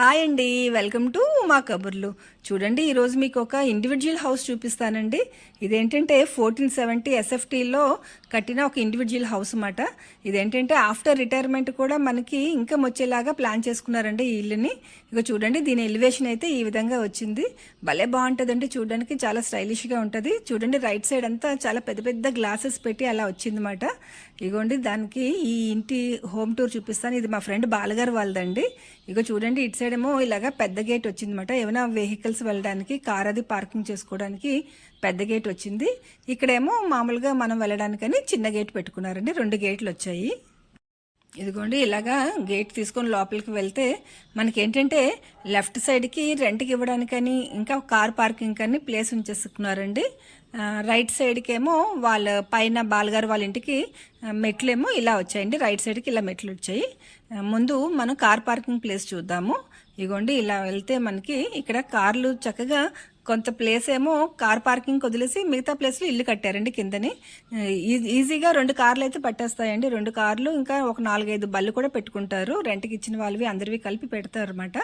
Hi అండి welcome to మా కబుర్లు. చూడండి ఈరోజు మీకు ఒక ఇండివిజువల్ హౌస్ చూపిస్తానండి. ఇదేంటంటే ఫోర్టీన్ సెవెంటీ ఎస్ఎఫ్టీలో కట్టిన ఒక ఇండివిజువల్ హౌస్ అన్నమాట. ఇదేంటంటే ఆఫ్టర్ రిటైర్మెంట్ కూడా మనకి ఇన్కమ్ వచ్చేలాగా ప్లాన్ చేసుకున్నారండి ఈ ఇల్లుని. ఇక చూడండి దీని ఎలివేషన్ అయితే ఈ విధంగా వచ్చింది. భలే బాగుంటుందండి చూడడానికి చాలా స్టైలిష్గా ఉంటుంది. చూడండి రైట్ సైడ్ అంతా చాలా పెద్ద పెద్ద గ్లాసెస్ పెట్టి అలా వచ్చిందన్నమాట. ఇగోండి దానికి ఈ ఇంటి హోమ్ టూర్ చూపిస్తాను. ఇది మా ఫ్రెండ్ బాలగారు వాళ్ళదండి. ఇగో చూడండి ఇటు సైడ్ ఏమో ఇలాగా పెద్ద గేట్ వచ్చిందన్నమాట. ఏమైనా వెహికల్స్ వెళ్ళడానికి కార్ అది పార్కింగ్ చేసుకోవడానికి పెద్ద గేట్ వచ్చింది. ఇక్కడేమో మామూలుగా మనం వెళ్ళడానికని చిన్న గేట్ పెట్టుకున్నారండి. రెండు గేట్లు వచ్చాయి. ఇదిగోండి ఇలాగా గేట్ తీసుకొని లోపలికి వెళ్తే మనకి ఏంటంటే లెఫ్ట్ సైడ్కి రెంట్కి ఇవ్వడానికని ఇంకా కార్ పార్కింగ్ కానీ ప్లేస్ ఉంచేసుకున్నారండి. రైట్ సైడ్కి ఏమో వాళ్ళ పైన బాలగారు వాళ్ళ ఇంటికి మెట్లు ఏమో ఇలా వచ్చాయండి. రైట్ సైడ్కి ఇలా మెట్లు వచ్చాయి. ముందు మనం కార్ పార్కింగ్ ప్లేస్ చూద్దాము. ఇగోండి ఇలా వెళ్తే మనకి ఇక్కడ కార్లు చక్కగా కొంత ప్లేస్ ఏమో కార్ పార్కింగ్ వదిలేసి మిగతా ప్లేస్లో ఇల్లు కట్టారండి కిందని. ఈజీగా రెండు కార్లు అయితే పట్టేస్తాయండి. రెండు కార్లు ఇంకా ఒక నాలుగైదు బళ్ళు కూడా పెట్టుకుంటారు. రెంట్కి ఇచ్చిన వాళ్ళవి అందరివి కలిపి పెడతారు అనమాట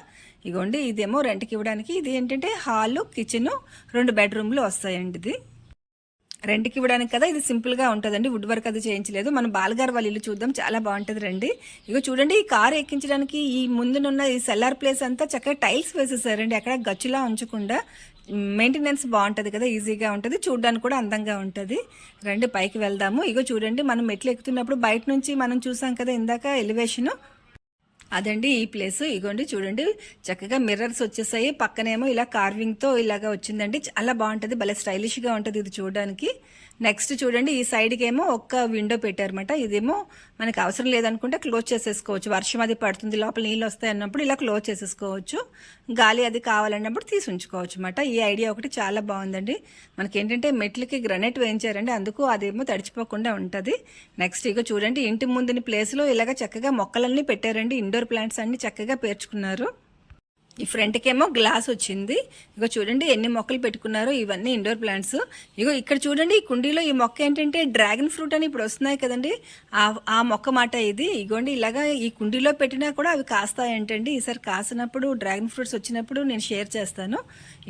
ఇగోండి ఇదేమో రెంట్కి ఇవ్వడానికి ఇది ఏంటంటే హాలు కిచెన్ రెండు బెడ్రూమ్లు వస్తాయండి ఇది. రెంట్కి ఇవ్వడానికి కదా ఇది సింపుల్గా ఉంటుందండి. వుడ్ వర్క్ అది చేయించలేదు. మనం బాలగారు వాళ్ళ ఇల్లు చూద్దాం. చాలా బాగుంటుంది రండి. ఇక చూడండి ఈ కార్ ఎక్కించడానికి ఈ ముందునున్న ఈ సెల్లార్ ప్లేస్ అంతా చక్కగా టైల్స్ వేసేసారండి. అక్కడ గచ్చులా ఉంచకుండా మెయింటెనెన్స్ బాగుంటుంది కదా ఈజీగా ఉంటుంది. చూడడానికి కూడా అందంగా ఉంటుంది. రండి పైకి వెళ్దాము. ఇగో చూడండి మనం మెట్లు ఎక్కుతున్నప్పుడు బయట నుంచి మనం చూసాం కదా ఇందాక ఎలివేషను. అదండి ఈ ప్లేస్. ఇగోండి చూడండి. చక్కగా మిర్రర్స్ వచ్చేసాయి. పక్కనేమో ఇలా కార్వింగ్తో ఇలాగా వచ్చిందండి. చాలా బాగుంటుంది. భలే స్టైలిష్గా ఉంటుంది ఇది చూడడానికి. నెక్స్ట్ చూడండి ఈ సైడ్కి ఏమో ఒక్క విండో పెట్టారనమాట ఇదేమో మనకి అవసరం లేదనుకుంటే క్లోజ్ చేసేసుకోవచ్చు. వర్షం అది పడుతుంది లోపల నీళ్ళు వస్తాయి అన్నప్పుడు ఇలా క్లోజ్ చేసేసుకోవచ్చు. గాలి అది కావాలన్నప్పుడు తీసి ఉంచుకోవచ్చు అనమాట ఈ ఐడియా ఒకటి చాలా బాగుందండి. మనకి ఏంటంటే మెట్లకి గ్రనైట్ వేయించారండి. అందుకు అదేమో తడిచిపోకుండా ఉంటుంది. నెక్స్ట్ ఇక చూడండి ఇంటి ముందుని ప్లేస్లో ఇలాగ చక్కగా మొక్కలన్నీ పెట్టారండి. ఇండోర్ ప్లాంట్స్ అన్ని చక్కగా పేర్చుకున్నారు. ఈ ఫ్రంట్కేమో గ్లాస్ వచ్చింది. ఇగో చూడండి ఎన్ని మొక్కలు పెట్టుకున్నారో ఇవన్నీ ఇండోర్ ప్లాంట్స్ ఇగో ఇక్కడ చూడండి ఈ కుండీలో ఈ మొక్క ఏంటంటే డ్రాగన్ ఫ్రూట్ అని ఇప్పుడు వస్తున్నాయి కదండి. ఆ ఆ మొక్క మాట ఇది. ఇగోండి ఇలాగా ఈ కుండీలో పెట్టినా కూడా అవి కాస్తాయంటండి ఈసారి కాసినప్పుడు డ్రాగన్ ఫ్రూట్స్ వచ్చినప్పుడు నేను షేర్ చేస్తాను.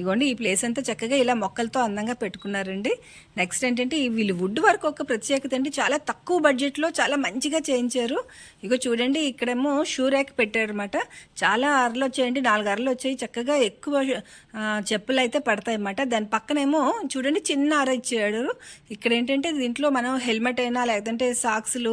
ఇగోండి ఈ ప్లేస్ అంతా చక్కగా ఇలా మొక్కలతో అందంగా పెట్టుకున్నారండి. నెక్స్ట్ ఏంటంటే ఈ వీళ్ళు వుడ్ వర్క్ ఒక ప్రత్యేకత అండి. చాలా తక్కువ బడ్జెట్లో చాలా మంచిగా చేయించారు. ఇగో చూడండి ఇక్కడేమో షూ ర్యాక్ పెట్టారనమాట చాలా అరలు వచ్చాయండి నాలుగు కర్రలు వచ్చాయి. చక్కగా ఎక్కువ చెప్పులు అయితే పడతాయి అన్నమాట దాని పక్కనేమో చూడండి చిన్న అర ఇచ్చాడు ఇక్కడ ఏంటంటే దీంట్లో మనం హెల్మెట్ అయినా లేదంటే సాక్స్లు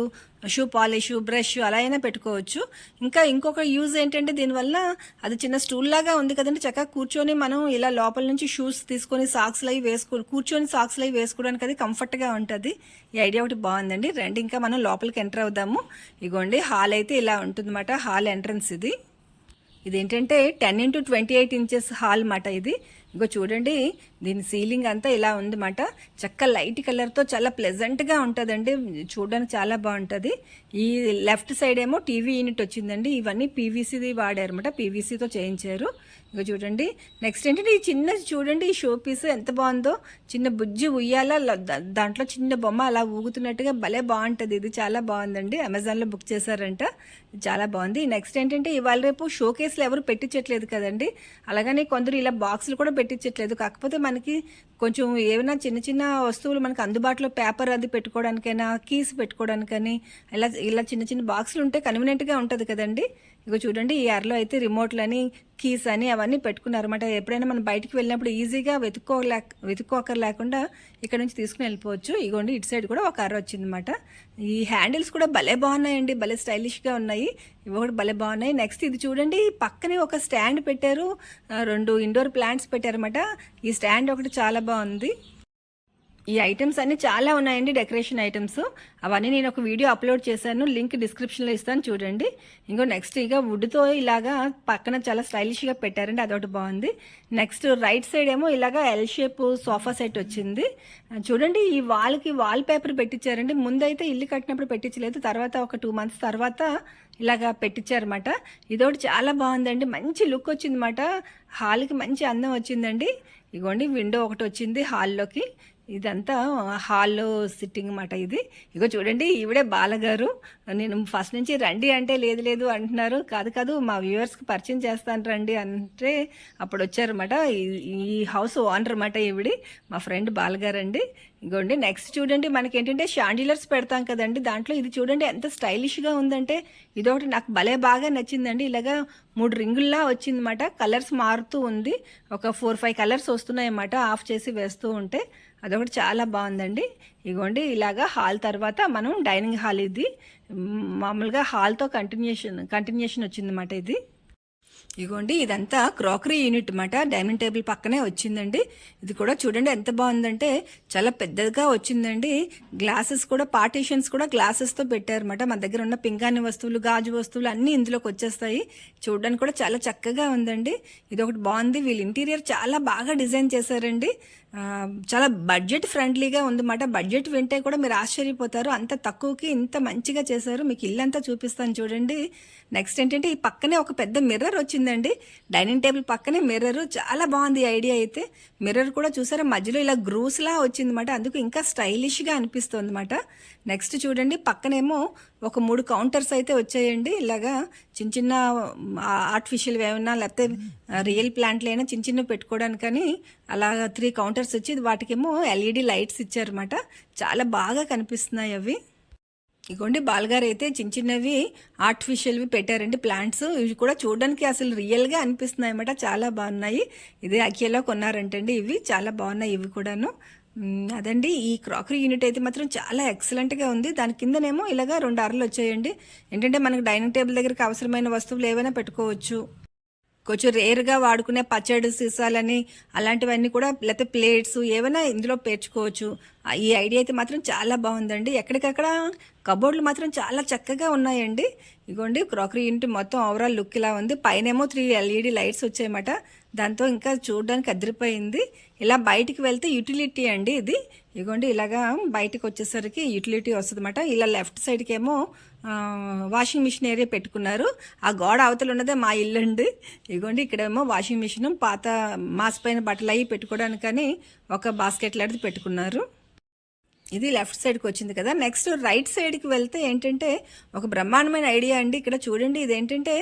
షూ పాలిష్ బ్రష్ అలా అయినా పెట్టుకోవచ్చు. ఇంకా ఇంకొక యూజ్ ఏంటంటే దీనివల్ల అది చిన్న స్టూల్ లాగా ఉంది కదండి. చక్కగా కూర్చొని మనం ఇలా లోపల నుంచి షూస్ తీసుకొని సాక్స్లు అవి వేసుకో కూర్చొని సాక్స్లు అవి వేసుకోవడానికి అది కంఫర్ట్గా ఉంటుంది. ఈ ఐడియా ఒకటి బాగుందండి. రండి ఇంకా మనం లోపలికి ఎంటర్ అవుదాము. ఇగోండి హాల్ అయితే ఇలా ఉంటుందన్నమాట. హాల్ ఎంట్రన్స్ ఇది. ఇదేంటంటే ten into twenty eight inches hall మాట ఇది. ఇంకో చూడండి దీని సీలింగ్ అంతా ఇలా ఉందన్నమాట. చక్క లైట్ కలర్తో చాలా ప్లెజెంట్గా ఉంటుందండి. చూడడానికి చాలా బాగుంటుంది. ఈ లెఫ్ట్ సైడ్ ఏమో టీవీ యూనిట్ వచ్చిందండి. ఇవన్నీ పీవీసీది వాడారన్నమాట. పీవీసీతో చేయించారు. ఇక చూడండి. నెక్స్ట్ ఏంటంటే ఈ చిన్న చూడండి ఈ షో పీస్ ఎంత బాగుందో. చిన్న బుజ్జి ఉయ్యాల దాంట్లో చిన్న బొమ్మ అలా ఊగుతున్నట్టుగా భలే బాగుంటుంది. ఇది చాలా బాగుందండి. అమెజాన్లో బుక్ చేశారంట. చాలా బాగుంది. నెక్స్ట్ ఏంటంటే ఇవాళ రేపు షో కేసులు ఎవరు పెట్టించట్లేదు కదండి. అలాగని కొందరు ఇలా బాక్సులు కూడా పెట్టించట్లేదు. కాకపోతే మనకి కొంచెం ఏమైనా చిన్న చిన్న వస్తువులు మనకి అందుబాటులో పేపర్ అది పెట్టుకోవడానికైనా కీస్ పెట్టుకోవడానికని ఇలా ఇలా చిన్న చిన్న బాక్సులు ఉంటే కన్వీనియంట్గా ఉంటుంది కదండి. ఇగో చూడండి ఈ అరలో అయితే రిమోట్లని కీస్ అని అవన్నీ పెట్టుకున్నారన్నమాట. ఎప్పుడైనా మనం బయటికి వెళ్ళినప్పుడు ఈజీగా వెతుక్కోలే వెతుక్కోకర్ లేకుండా ఇక్కడ నుంచి తీసుకుని వెళ్ళిపోవచ్చు. ఇగోండి ఇటు సైడ్ కూడా ఒక అర వచ్చిందన్నమాట. ఈ హ్యాండిల్స్ కూడా భలే బాగున్నాయండి భలే స్టైలిష్గా ఉన్నాయి. ఇవి కూడా భలే బాగున్నాయి. నెక్స్ట్ ఇది చూడండి పక్కనే ఒక స్టాండ్ పెట్టారు. రెండు ఇండోర్ ప్లాంట్స్ పెట్టారన్నమాట. ఈ స్టాండ్ ఒకటి చాలా బాగుంది. ఈ ఐటమ్స్ అన్ని చాలా ఉన్నాయండి డెకరేషన్ ఐటమ్స్ అవన్నీ నేను ఒక వీడియో అప్లోడ్ చేశాను లింక్ డిస్క్రిప్షన్లో ఇస్తాను చూడండి. ఇంకో నెక్స్ట్ ఇక వుడ్తో ఇలాగా పక్కన చాలా స్టైలిష్గా పెట్టారండి అదొకటి బాగుంది. నెక్స్ట్ రైట్ సైడ్ ఏమో ఇలాగా ఎల్ షేప్ సోఫా సెట్ వచ్చింది. చూడండి ఈ వాల్కి వాల్ పేపర్ పెట్టించారండి ముందైతే ఇల్లు కట్టినప్పుడు పెట్టించలేదు తర్వాత ఒక టూ మంత్స్ తర్వాత ఇలాగా పెట్టించారన్నమాట ఇదొకటి చాలా బాగుందండి మంచి లుక్ వచ్చిందన్నమాట. హాల్కి మంచి అందం వచ్చిందండి. ఇగోండి విండో ఒకటి వచ్చింది హాల్లోకి ఇదంతా హాల్లో సిట్టింగ్ అన్నమాట ఇది. ఇగో చూడండి ఈవిడే బాలగారు. నేను ఫస్ట్ నుంచి రండి అంటే లేదు లేదు అంటున్నారు. కాదు కాదు మా వ్యూవర్స్కి పరిచయం చేస్తాను రండి అంటే అప్పుడు వచ్చారన్నమాట. ఈ- ఈ హౌస్ ఓనర్ అన్నమాట ఈవిడి మా ఫ్రెండ్ బాలగారు అండి ఇగోండి నెక్స్ట్ చూడండి మనకి ఏంటంటే షాండిలర్స్ పెడతాం కదండి దాంట్లో. ఇది చూడండి ఎంత స్టైలిష్గా ఉందంటే ఇదొకటి నాకు భలే బాగా నచ్చిందండి. ఇలాగా మూడు రింగుల్లా వచ్చిందన్నమాట. కలర్స్ మారుతూ ఉంది. ఒక ఫోర్ ఫైవ్ కలర్స్ వస్తున్నాయి అన్నమాట ఆఫ్ చేసి వేస్తూ ఉంటే. అదొకటి చాలా బాగుందండి. ఇగోండి ఇలాగా హాల్ తర్వాత మనం డైనింగ్ హాల్ ఇది. మామూలుగా హాల్తో కంటిన్యూషన్ కంటిన్యూషన్ వచ్చిందన్నమాట ఇది. ఇగోండి ఇదంతా క్రాకరీ యూనిట్ అనమాట డైనింగ్ టేబుల్ పక్కనే వచ్చిందండి. ఇది కూడా చూడండి ఎంత బాగుందంటే చాలా పెద్దగా వచ్చిందండి. గ్లాసెస్ కూడా పార్టీషన్స్ కూడా గ్లాసెస్తో పెట్టారన్నమాట. మన దగ్గర ఉన్న పింగాణి వస్తువులు గాజు వస్తువులు అన్నీ ఇందులోకి వచ్చేస్తాయి. చూడడానికి కూడా చాలా చక్కగా ఉందండి. ఇది ఒకటి బాగుంది. వీళ్ళు ఇంటీరియర్ చాలా బాగా డిజైన్ చేశారండి. చాలా బడ్జెట్ ఫ్రెండ్లీగా ఉందన్నమాట. బడ్జెట్ వింటే కూడా మీరు ఆశ్చర్యపోతారు. అంత తక్కువకి ఇంత మంచిగా చేశారు. మీకు ఇల్లంతా చూపిస్తాను చూడండి. నెక్స్ట్ ఏంటంటే ఈ పక్కనే ఒక పెద్ద మిర్రర్ వచ్చింది. వచ్చిందండి డైనింగ్ టేబుల్ పక్కనే మిర్రర్ చాలా బాగుంది ఐడియా అయితే. మిర్రర్ కూడా చూసారా మధ్యలో ఇలా గ్రూస్లా వచ్చిందన్నమాట. అందుకు ఇంకా స్టైలిష్గా అనిపిస్తుంది అనమాట నెక్స్ట్ చూడండి పక్కనేమో ఒక మూడు కౌంటర్స్ అయితే వచ్చాయండి. ఇలాగా చిన్న చిన్న ఆర్టిఫిషియల్ ఏమైనా లేకపోతే రియల్ ప్లాంట్లు అయినా చిన్న చిన్న పెట్టుకోవడానికని అలాగా త్రీ కౌంటర్స్ వచ్చి వాటికేమో ఎల్ఈడి లైట్స్ ఇచ్చారన్నమాట. చాలా బాగా కనిపిస్తున్నాయి అవి. ఇగోండి బాల్గారు అయితే చిన్న చిన్నవి ఆర్టిఫిషియల్వి పెట్టారండి ప్లాంట్స్. ఇవి కూడా చూడడానికి అసలు రియల్గా అనిపిస్తున్నాయి అన్నమాట చాలా బాగున్నాయి. ఇదే అకియాలో కొన్నారంటండి ఇవి. చాలా బాగున్నాయి ఇవి కూడాను. అదండి. ఈ క్రాకరీ యూనిట్ అయితే మాత్రం చాలా ఎక్సలెంట్గా ఉంది. దాని కిందనేమో ఇలాగా రెండు అరలు వచ్చాయండి. ఏంటంటే మనకు డైనింగ్ టేబుల్ దగ్గరికి అవసరమైన వస్తువులు ఏవైనా పెట్టుకోవచ్చు. కొంచెం రేర్గా వాడుకునే పచ్చడి సీసాలని అలాంటివన్నీ కూడా లేకపోతే ప్లేట్స్ ఏమైనా ఇందులో పేర్చుకోవచ్చు. ఈ ఐడియా అయితే మాత్రం చాలా బాగుందండి. ఎక్కడికక్కడ కబోర్డ్లు మాత్రం చాలా చక్కగా ఉన్నాయండి. ఇగోండి క్రాకరీ ఇంటి మొత్తం ఓవరాల్ లుక్ ఇలా ఉంది. పైనేమో త్రీ ఎల్ఈడి లైట్స్ వచ్చాయన్నమాట. దాంతో ఇంకా చూడడానికి అదిరిపోయింది. ఇలా బయటికి వెళ్తే యూటిలిటీ అండి ఇది. ఇగోండి ఇలాగా బయటకు వచ్చేసరికి యూటిలిటీ వస్తుంది ఇలా లెఫ్ట్ సైడ్కి ఏమో వాషింగ్ మిషన్ ఏరియా పెట్టుకున్నారు. ఆ గోడ అవతల ఉన్నదే మా ఇల్లు అండి. ఇగోండి ఇక్కడేమో వాషింగ్ మిషన్ పాత మాసిపోయిన బట్టలు అవి పెట్టుకోవడానికని ఒక బాస్కెట్ లాంటిది పెట్టుకున్నారు. ఇది లెఫ్ట్ సైడ్కి వచ్చింది కదా. నెక్స్ట్ రైట్ సైడ్కి వెళ్తే ఏంటంటే ఒక బ్రహ్మాండమైన ఐడియా అండి. ఇక్కడ చూడండి ఇది ఏంటంటే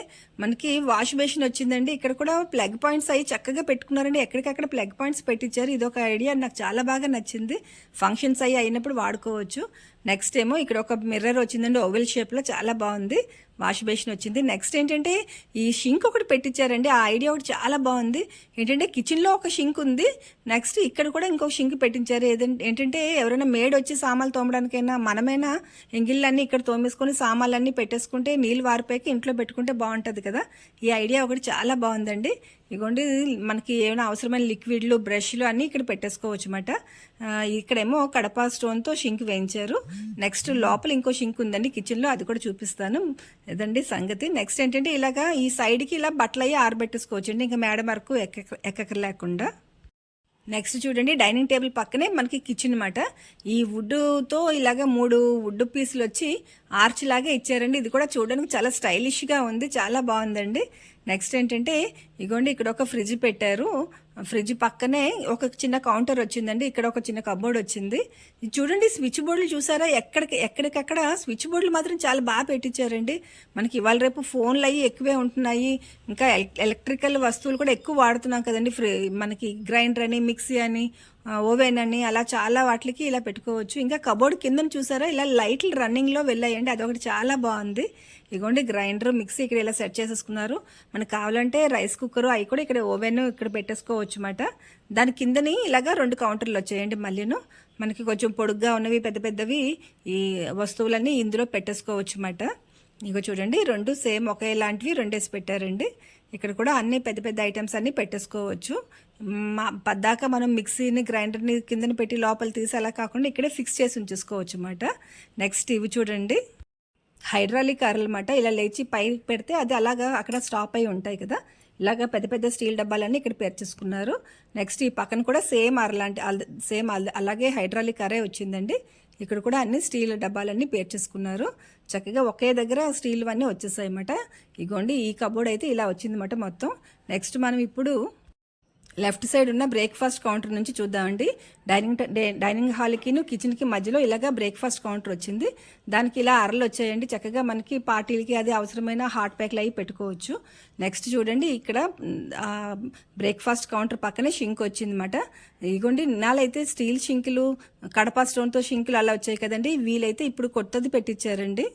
మనకి వాష్ బేసిన్ వచ్చిందండి. ఇక్కడ కూడా ప్లగ్ పాయింట్స్ అవి చక్కగా పెట్టుకున్నారండి. ఎక్కడికక్కడ ప్లగ్ పాయింట్స్ పెట్టించారు ఇది ఒక ఐడియా నాకు చాలా బాగా నచ్చింది. ఫంక్షన్స్ అవి అయినప్పుడు వాడుకోవచ్చు. నెక్స్ట్ ఏమో ఇక్కడ ఒక మిర్రర్ వచ్చిందండి. ఓవెల్ షేప్లో చాలా బాగుంది. వాష్ బేసిన్ వచ్చింది. నెక్స్ట్ ఏంటంటే ఈ షింక్ ఒకటి పెట్టించారండి. ఆ ఐడియా ఒకటి చాలా బాగుంది. ఏంటంటే కిచెన్లో ఒక షింక్ ఉంది. నెక్స్ట్ ఇక్కడ కూడా ఇంకొక షింక్ పెట్టించారు. ఏదంటే ఏంటంటే ఎవరైనా మేడ్ వచ్చి సామాన్లు తోమడానికైనా మనమైనా ఎంగిళ్ళన్నీ ఇక్కడ తోమేసుకొని సామాన్లన్నీ పెట్టేసుకుంటే నీళ్ళు వారిపోయాక ఇంట్లో పెట్టుకుంటే బాగుంటుంది కదా. ఈ ఐడియా ఒకటి చాలా బాగుందండి. ఇగోండి మనకి ఏమైనా అవసరమైన లిక్విడ్లు బ్రష్లు అన్నీ ఇక్కడ పెట్టేసుకోవచ్చు అనమాట ఇక్కడేమో కడప స్టోన్తో షింక్ వేయించారు. నెక్స్ట్ లోపల ఇంకో షింక్ ఉందండి కిచెన్లో అది కూడా చూపిస్తాను. ఇదండి సంగతి. నెక్స్ట్ ఏంటంటే ఇలాగా ఈ సైడ్కి ఇలా బట్టలు అయ్యి ఆరబెట్టేసుకోవచ్చు అండి ఇంకా మేడ వరకు ఎక్క ఎక్కక లేకుండా నెక్స్ట్ చూడండి డైనింగ్ టేబుల్ పక్కనే మనకి కిచెన్ అనమాట ఈ వుడ్తో ఇలాగ మూడు వుడ్ పీసులు వచ్చి ఆర్చ్ లాగా ఇచ్చారండి. ఇది కూడా చూడడానికి చాలా స్టైలిష్గా ఉంది చాలా బాగుందండి. నెక్స్ట్ ఏంటంటే ఇగోండి ఇక్కడ ఒక ఫ్రిడ్జ్ పెట్టారు. ఫ్రిడ్జ్ పక్కనే ఒక చిన్న కౌంటర్ వచ్చిందండి. ఇక్కడ ఒక చిన్న కబోర్డ్ వచ్చింది. ఇది చూడండి స్విచ్ బోర్డులు చూసారా? ఎక్కడికి ఎక్కడికక్కడ స్విచ్ బోర్డులు మాత్రం చాలా బాగా పెట్టించారండి. మనకి ఇవాళ రేపు ఫోన్లు అవి ఎక్కువే ఉంటున్నాయి. ఇంకా ఎలక్ట్రికల్ వస్తువులు కూడా ఎక్కువ వాడుతున్నాం కదండి. ఫ్రి మనకి గ్రైండర్ అని మిక్సీ అని ఓవెన్ అని అలా చాలా వాటికి ఇలా పెట్టుకోవచ్చు. ఇంకా కబోర్డ్ కింద చూసారా? ఇలా లైట్లు రన్నింగ్లో వెళ్ళాయండి. అదొకటి చాలా బాగుంది. ఇగోండి గ్రైండర్ మిక్సీ ఇక్కడ ఇలా సెట్ చేసేసుకున్నారు. మనకు కావాలంటే రైస్ కుక్కర్ అవి కూడా ఇక్కడ ఓవెన్ ఇక్కడ పెట్టేసుకోవచ్చు అన్నమాట దాని కిందని ఇలాగా రెండు కౌంటర్లు వచ్చాయండి మళ్ళీను. మనకి కొంచెం పొడుగ్గా ఉన్నవి పెద్ద పెద్దవి ఈ వస్తువులన్నీ ఇందులో పెట్టేసుకోవచ్చు అన్నమాట ఇగో చూడండి రెండు సేమ్ ఒకేలాంటివి రెండేసి పెట్టారండి. ఇక్కడ కూడా అన్ని పెద్ద పెద్ద ఐటమ్స్ అన్నీ పెట్టేసుకోవచ్చు. మా పద్దాక మనం మిక్సీని గ్రైండర్ని కిందన పెట్టి లోపల తీసి అలా కాకుండా ఇక్కడే ఫిక్స్ చేసి ఉంచేసుకోవచ్చు అన్నమాట. నెక్స్ట్ ఇవి చూడండి. హైడ్రాలిక్ అరలు అనమాట ఇలా లేచి పై పెడితే అది అలాగా అక్కడ స్టాప్ అయి ఉంటాయి కదా. ఇలాగ పెద్ద పెద్ద స్టీల్ డబ్బాలన్నీ ఇక్కడ పేర్చేసుకున్నారు. నెక్స్ట్ ఈ పక్కన కూడా సేమ్ అరలాంటి సేమ్ అలాగే హైడ్రాలిక్ అరే వచ్చిందండి. ఇక్కడ కూడా అన్ని స్టీల్ డబ్బాలన్నీ పేర్చేసుకున్నారు. చక్కగా ఒకే దగ్గర స్టీల్ అన్నీ వచ్చేసాయి అన్నమాట. ఇగోండి ఈ కబోర్డ్ అయితే ఇలా వచ్చిందన్నమాట మొత్తం. నెక్స్ట్ మనం ఇప్పుడు లెఫ్ట్ సైడ్ ఉన్న బ్రేక్ఫాస్ట్ కౌంటర్ నుంచి చూద్దామండి. డైనింగ్ డే- డైనింగ్ హాల్కిను కిచెన్కి మధ్యలో ఇలాగా బ్రేక్ఫాస్ట్ కౌంటర్ వచ్చింది. దానికి ఇలా అరలు వచ్చాయండి. చక్కగా మనకి పార్టీలకి అది అవసరమైన హాట్ ప్యాక్లు అవి పెట్టుకోవచ్చు. నెక్స్ట్ చూడండి ఇక్కడ బ్రేక్ఫాస్ట్ కౌంటర్ పక్కనే షింక్ వచ్చింది అనమాట ఇదిగోండి ఇన్నాళ్ళైతే స్టీల్ షింకులు కడప స్టోన్తో షింకులు అలా వచ్చాయి కదండి. వీలైతే ఇప్పుడు కొత్తది పెట్టించారండి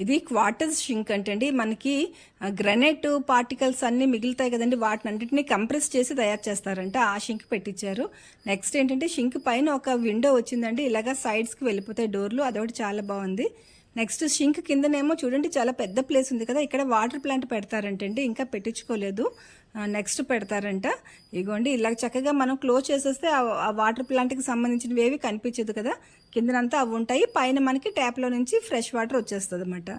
ఇది క్వార్టర్స్ షింక్ అంటండి. మనకి గ్రనైట్ పార్టికల్స్ అన్ని మిగులుతాయి కదండి. వాటిని అన్నింటినీ కంప్రెస్ చేసి తయారు చేస్తారంట. ఆ షింక్ పెట్టించారు నెక్స్ట్ ఏంటంటే షింక్ పైన ఒక విండో వచ్చిందండి. ఇలాగా సైడ్స్కి వెళ్ళిపోతాయి డోర్లు. అదొకటి చాలా బాగుంది. నెక్స్ట్ షింక్ కిందనేమో చూడండి చాలా పెద్ద ప్లేస్ ఉంది కదా. ఇక్కడ వాటర్ ప్లాంట్ పెడతారంటండి. ఇంకా పెట్టించుకోలేదు. నెక్స్ట్ పెడతారంట. ఇగోండి ఇలా చక్కగా మనం క్లోజ్ చేసేస్తే ఆ- ఆ వాటర్ ప్లాంట్కి సంబంధించినవి ఏవి కనిపించదు కదా. కిందనంతా అవి ఉంటాయి. పైన మనకి ట్యాప్లో నుంచి ఫ్రెష్ వాటర్ వచ్చేస్తుంది అనమాట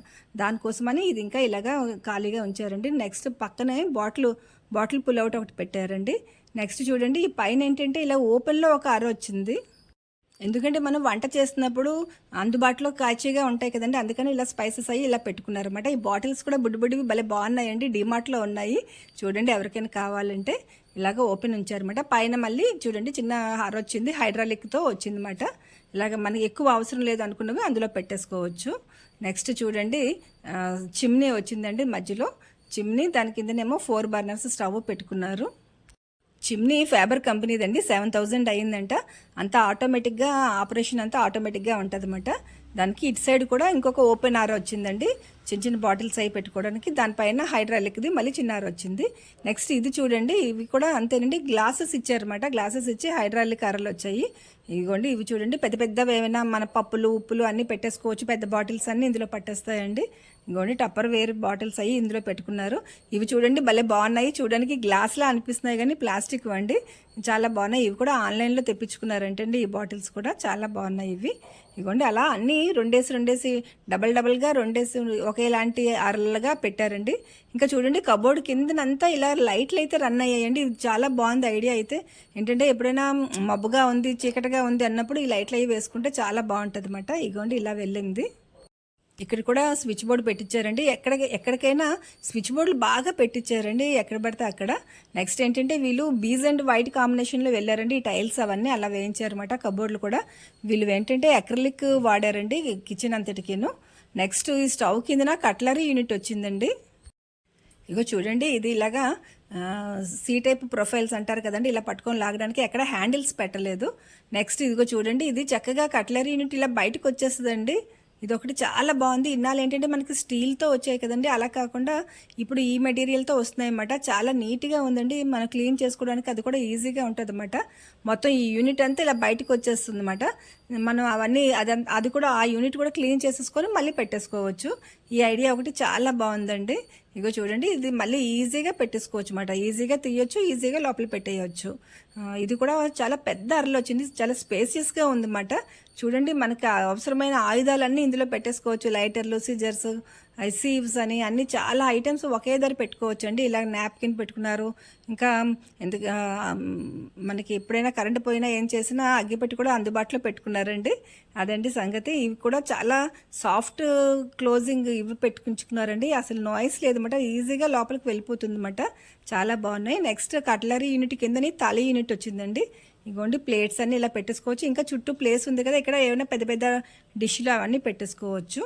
దానికోసమని ఇది ఇంకా ఇలాగా ఖాళీగా ఉంచారండి. నెక్స్ట్ పక్కనే బాటిల్ బాటిల్ పుల్ అవుట్ ఒకటి పెట్టారండి. నెక్స్ట్ చూడండి ఈ పైన ఏంటంటే ఇలా ఓపెన్లో ఒక అర వచ్చింది. ఎందుకంటే మనం వంట చేస్తున్నప్పుడు అందుబాటులో కాచిగా ఉంటాయి కదండి. అందుకని ఇలా స్పైసెస్ అయ్యి ఇలా పెట్టుకున్నారన్నమాట. ఈ బాటిల్స్ కూడా బుడ్డిబుడ్డివి భలే బాగున్నాయండి. డిమార్ట్లో ఉన్నాయి. చూడండి ఎవరికైనా కావాలంటే ఇలాగ ఓపెన్ ఉంచారన్నమాట. పైన మళ్ళీ చూడండి చిన్న హార వచ్చింది. హైడ్రాలిక్తో వచ్చిందన్నమాట. ఇలాగ మనకి ఎక్కువ అవసరం లేదు అనుకున్నవి అందులో పెట్టేసుకోవచ్చు. నెక్స్ట్ చూడండి చిమ్నీ వచ్చిందండి మధ్యలో. చిమ్నీ దాని కిందనేమో ఫోర్ బర్నర్స్ స్టవ్ పెట్టుకున్నారు. చిమ్నీ ఫ్యాబర్ కంపెనీదండి సెవెన్ థౌజండ్ అయ్యిందంట. అంతా ఆటోమేటిక్గా ఆపరేషన్ అంతా ఆటోమేటిక్గా ఉంటుందన్నమాట. దానికి ఇటు సైడ్ కూడా ఇంకొక ఓపెన్ ఆర్ వచ్చిందండి. చిన్న చిన్న బాటిల్స్ అవి పెట్టుకోవడానికి దానిపైన హైడ్రాలిక్ది మళ్ళీ చిన్న ఆర్ వచ్చింది. నెక్స్ట్ ఇది చూడండి ఇవి కూడా అంతేనండి గ్లాసెస్ ఇచ్చారన్నమాట. గ్లాసెస్ ఇచ్చి హైడ్రాలిక్ ఆరలు వచ్చాయి. ఇదిగోండి ఇవి చూడండి పెద్ద పెద్దవి ఏమైనా మన పప్పులు ఉప్పులు అన్నీ పెట్టేసుకోవచ్చు పెద్ద బాటిల్స్ అన్నీ ఇందులో పట్టేస్తాయండి. ఇంకోండి టప్పర్ వేర్ బాటిల్స్ అయ్యి ఇందులో పెట్టుకున్నారు. ఇవి చూడండి భలే బాగున్నాయి. చూడడానికి గ్లాస్లా అనిపిస్తున్నాయి కానీ ప్లాస్టిక్ వండి చాలా బాగున్నాయి. ఇవి కూడా ఆన్లైన్లో తెప్పించుకున్నారంటండి ఈ బాటిల్స్ కూడా. చాలా బాగున్నాయి ఇవి. ఇగోండి అలా అన్నీ రెండేసి రెండేసి డబల్ డబల్గా రెండేసి ఒకేలాంటి అరలుగా పెట్టారండి. ఇంకా చూడండి కబోర్డ్ కిందనంతా ఇలా లైట్లు అయితే రన్ అయ్యాయండి. ఇది చాలా బాగుంది ఐడియా అయితే. ఏంటంటే ఎప్పుడైనా మబ్బుగా ఉంది చీకటిగా ఉంది అన్నప్పుడు ఈ లైట్లు అవి వేసుకుంటే చాలా బాగుంటుంది అన్నమాట ఇగోండి ఇలా వెళ్ళింది. ఇక్కడ కూడా స్విచ్ బోర్డు పెట్టించారండి ఎక్కడ ఎక్కడికైనా స్విచ్ బోర్డులు బాగా పెట్టించారండి ఎక్కడ పడితే అక్కడ. నెక్స్ట్ ఏంటంటే వీళ్ళు బీజ్ అండ్ వైట్ కాంబినేషన్లో వెళ్ళారండి. ఈ టైల్స్ అవన్నీ అలా వేయించారన్నమాట కబోర్డులు కూడా. వీళ్ళు ఏంటంటే అక్రిలిక్ వాడారండి కిచెన్ అంతటికిను. నెక్స్ట్ ఈ స్టవ్ కిందన కట్లరీ యూనిట్ వచ్చిందండి. ఇగో చూడండి ఇది ఇలాగా సీ టైప్ ప్రొఫైల్స్ అంటారు కదండి ఇలా పట్టుకొని లాగడానికి ఎక్కడ హ్యాండిల్స్ పెట్టలేదు. నెక్స్ట్ ఇదిగో చూడండి ఇది చక్కగా కట్లరీ యూనిట్ ఇలా బయటకు వచ్చేస్తుందండి ఇదొకటి చాలా బాగుంది. ఇన్నాళ్ళు ఏంటంటే మనకి స్టీల్తో వచ్చాయి కదండి. అలా కాకుండా ఇప్పుడు ఈ మెటీరియల్తో వస్తున్నాయి అన్నమాట చాలా నీట్గా ఉందండి. మనం క్లీన్ చేసుకోవడానికి అది కూడా ఈజీగా ఉంటుంది అన్నమాట మొత్తం ఈ యూనిట్ అంతా ఇలా బయటకు వచ్చేస్తుంది అనమాట మనం అవన్నీ అది అది కూడా ఆ యూనిట్ కూడా క్లీన్ చేసేసుకొని మళ్ళీ పెట్టేసుకోవచ్చు. ఈ ఐడియా ఒకటి చాలా బాగుందండి. ఇగో చూడండి ఇది మళ్ళీ ఈజీగా పెట్టేసుకోవచ్చు అనమాట ఈజీగా తీయొచ్చు ఈజీగా లోపల పెట్టేయచ్చు. ఇది కూడా చాలా పెద్ద అరలు వచ్చింది. చాలా స్పేసియస్గా ఉందన్నమాట. చూడండి మనకి అవసరమైన ఆయుధాలన్నీ ఇందులో పెట్టేసుకోవచ్చు. లైటర్లు సిజర్స్ సీవ్స్ అని అన్ని చాలా ఐటమ్స్ ఒకే దగ్గర పెట్టుకోవచ్చు అండి ఇలా నాప్కిన్ పెట్టుకున్నారు. ఇంకా ఎందుకు మనకి ఎప్పుడైనా కరెంట్ పోయినా ఏం చేసినా అగ్గిపెట్టి కూడా అందుబాటులో పెట్టుకున్నారండి. అదండి సంగతి. ఇవి కూడా చాలా సాఫ్ట్ క్లోజింగ్ ఇవి పెట్టుకుంటున్నారండి. అసలు నాయిస్ లేదన్నమాట. ఈజీగా లోపలికి వెళ్ళిపోతుంది అనమాట చాలా బాగున్నాయి. నెక్స్ట్ కట్లరీ యూనిట్ కిందని తల యూనిట్ వచ్చిందండి. ఇగోండి ప్లేట్స్ అన్నీ ఇలా పెట్టేసుకోవచ్చు. ఇంకా చుట్టూ ప్లేస్ ఉంది కదా ఇక్కడ ఏమైనా పెద్ద పెద్ద డిష్లు అవన్నీ పెట్టేసుకోవచ్చు.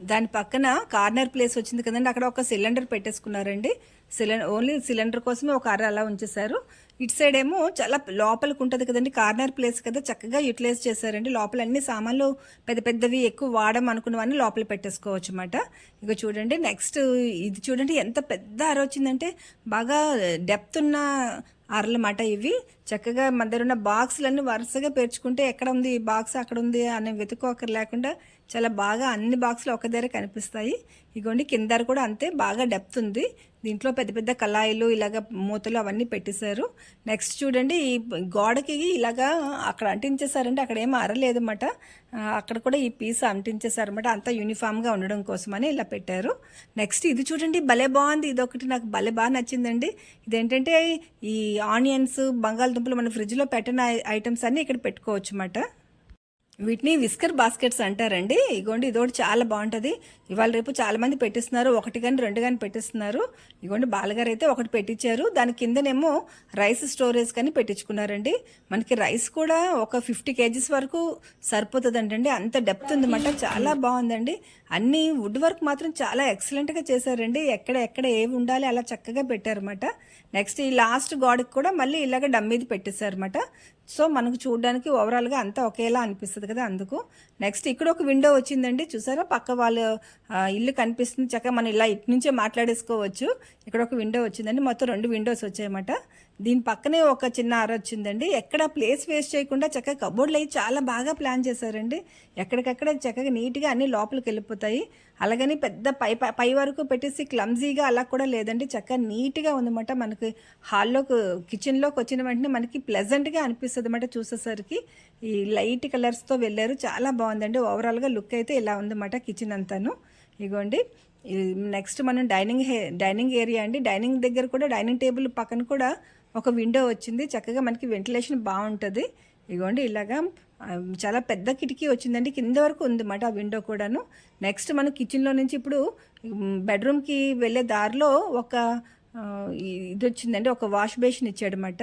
దాని పక్కన కార్నర్ ప్లేస్ వచ్చింది కదండి అక్కడ ఒక సిలిండర్ పెట్టేసుకున్నారండి. సిలిండర్ ఓన్లీ సిలిండర్ కోసమే ఒక అర అలా ఉంచేశారు. ఇటు సైడ్ ఏమో చాలా లోపలికి ఉంటుంది కదండి కార్నర్ ప్లేస్ కదా చక్కగా యూటిలైజ్ చేశారండి. లోపల అన్ని సామాన్లు పెద్ద పెద్దవి ఎక్కువ వాడడం అనుకున్నవన్నీ లోపల పెట్టేసుకోవచ్చు అన్నమాట. ఇక చూడండి నెక్స్ట్ ఇది చూడండి ఎంత పెద్ద అర వచ్చిందంటే బాగా డెప్త్ ఉన్న అరలమాట ఇవి. చక్కగా మన దగ్గర ఉన్న బాక్సులన్నీ వరుసగా పేర్చుకుంటే ఎక్కడ ఉంది ఈ బాక్స్ అక్కడ ఉంది అనే వెతుకోకర్ లేకుండా చాలా బాగా అన్ని బాక్సులు ఒక దగ్గర కనిపిస్తాయి. ఇగోండి కింద కూడా అంతే బాగా డెప్త్ ఉంది. దీంట్లో పెద్ద పెద్ద కళాయిలు ఇలాగ మూతలు అవన్నీ పెట్టేశారు. నెక్స్ట్ చూడండి ఈ గోడకి ఇలాగా అక్కడ అంటించేశారంటే అక్కడ ఏమీ అరలేదన్నమాట. ఆ, అక్కడ కూడా ఈ పీస్ అంటించేశారన్నమాట. అంతా యూనిఫామ్గా ఉండడం కోసమని ఇలా పెట్టారు. నెక్స్ట్ ఇది చూడండి భలే బాగుంది. ఇది ఒకటి నాకు భలే బాగా నచ్చిందండి. ఇదేంటంటే ఈ ఆనియన్స్ బంగాళదుంపలు మన ఫ్రిడ్జ్లో పెట్టిన ఐటమ్స్ అన్నీ ఇక్కడ పెట్టుకోవచ్చు అన్నమాట వీటిని విస్కర్ బాస్కెట్స్ అంటారండి. ఇగోండి ఇదోటి చాలా బాగుంటుంది. ఇవాళ రేపు చాలా మంది పెట్టిస్తున్నారు. ఒకటి కానీ రెండు కానీ పెట్టిస్తున్నారు. ఇగోండి బాలగారు అయితే ఒకటి పెట్టించారు దాని కిందనేమో రైస్ స్టోరేజ్ కానీ పెట్టించుకున్నారండి మనకి రైస్ కూడా ఒక ఫిఫ్టీ కేజీస్ వరకు సరిపోతుందంటండి. అంత డెప్త్ ఉందన్నమాట. చాలా బాగుందండి. అన్ని వుడ్ వర్క్ మాత్రం చాలా ఎక్సలెంట్గా చేశారండి. ఎక్కడ ఎక్కడ ఏవి ఉండాలి అలా చక్కగా పెట్టారన్నమాట. నెక్స్ట్ ఈ లాస్ట్ గోడకి కూడా మళ్ళీ ఇలాగ డమ్మీది పెట్టేశారన్నమాట. సో మనకు చూడడానికి ఓవరాల్గా అంతా ఒకేలా అనిపిస్తుంది కదా అందుకు. నెక్స్ట్ ఇక్కడ ఒక విండో వచ్చిందండి. చూసారా? పక్క వాళ్ళు ఇల్లు కనిపిస్తుంది. చక్కగా మనం ఇలా ఇటు నుంచే మాట్లాడేసుకోవచ్చు. ఇక్కడ ఒక విండో వచ్చిందండి. మొత్తం రెండు విండోస్ వచ్చాయన్నమాట. దీని పక్కనే ఒక చిన్న అర వచ్చిందండి. ఎక్కడ ప్లేస్ వేస్ట్ చేయకుండా చక్కగా కబోర్డ్లు అవి చాలా బాగా ప్లాన్ చేశారండి. ఎక్కడికక్కడ చక్కగా నీట్గా అన్ని లోపలికి వెళ్ళిపోతాయి. అలాగని పెద్ద పై పై- పై వరకు పెట్టేసి క్లమ్జీగా అలా కూడా లేదండి. చక్కగా నీట్గా ఉందన్నమాట. మనకి హాల్లోకి కిచెన్లోకి వచ్చిన వెంటనే మనకి ప్లెజెంట్గా అనిపిస్తుంది అన్నమాట చూసేసరికి. ఈ లైట్ కలర్స్తో వెళ్ళారు. చాలా బాగుందండి. ఓవరాల్గా లుక్ అయితే ఇలా ఉందన్నమాట కిచెన్ అంతాను. ఇగోండి. నెక్స్ట్ మనం డైనింగ్ హే డైనింగ్ ఏరియా అండి. డైనింగ్ దగ్గర కూడా డైనింగ్ టేబుల్ పక్కన కూడా ఒక విండో వచ్చింది. చక్కగా మనకి వెంటిలేషన్ బాగుంటుంది. ఇగోండి ఇలాగా చాలా పెద్ద కిటికీ వచ్చిందండి. కింద వరకు ఉందన్నమాట ఆ విండో కూడాను. నెక్స్ట్ మనం కిచెన్లో నుంచి ఇప్పుడు బెడ్రూమ్కి వెళ్ళే దారిలో ఒక ఇది వచ్చిందండి. ఒక వాష్ బేసిన్ ఇచ్చాడనమాట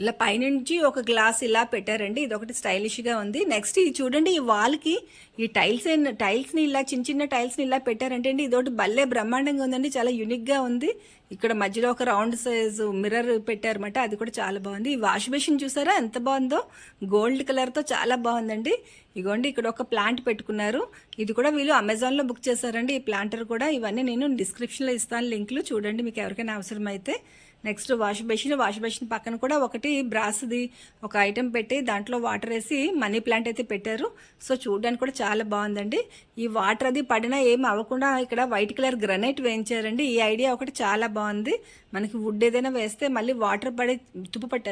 ఇలా పైనుంచి ఒక గ్లాస్ ఇలా పెట్టారండి. ఇది ఒకటి స్టైలిష్గా ఉంది. నెక్స్ట్ ఇది చూడండి ఈ వాల్కి ఈ టైల్స్ టైల్స్ని ఇలా చిన్న చిన్న టైల్స్ని ఇలా పెట్టారంటే అండి ఇదొకటి భలే బ్రహ్మాండంగా ఉందండి. చాలా యూనిక్గా ఉంది. ఇక్కడ మధ్యలో ఒక రౌండ్ సైజు మిర్రర్ పెట్టారన్నమాట. అది కూడా చాలా బాగుంది. ఈ వాష్ బేసిన్ చూసారా? ఎంత బాగుందో. గోల్డ్ కలర్తో చాలా బాగుందండి. ఇగోండి ఇక్కడ ఒక ప్లాంట్ పెట్టుకున్నారు. ఇది కూడా వీళ్ళు అమెజాన్లో బుక్ చేశారండి. ఈ ప్లాంటర్ కూడా. ఇవన్నీ నేను డిస్క్రిప్షన్లో ఇస్తాను లింక్లు. చూడండి మీకు ఎవరికైనా అవసరమైతే. Next wash machine wash machine పక్కన కూడా ఒకటి బ్రాస్ది ఒక ఐటెం పెట్టి దాంట్లో వాటర్ వేసి మనీ ప్లాంట్ అయితే పెట్టారు. సో చూడడానికి కూడా చాలా బాగుందండి. ఈ వాటర్ అది పడినా ఏం అవ్వకుండా ఇక్కడ వైట్ కలర్ గ్రనైట్ వేయించారండి. ఈ ఐడియా ఒకటి చాలా బాగుంది. మనకి వుడ్ ఏదైనా వేస్తే మళ్ళీ వాటర్ పడి తుప్పు పట్ట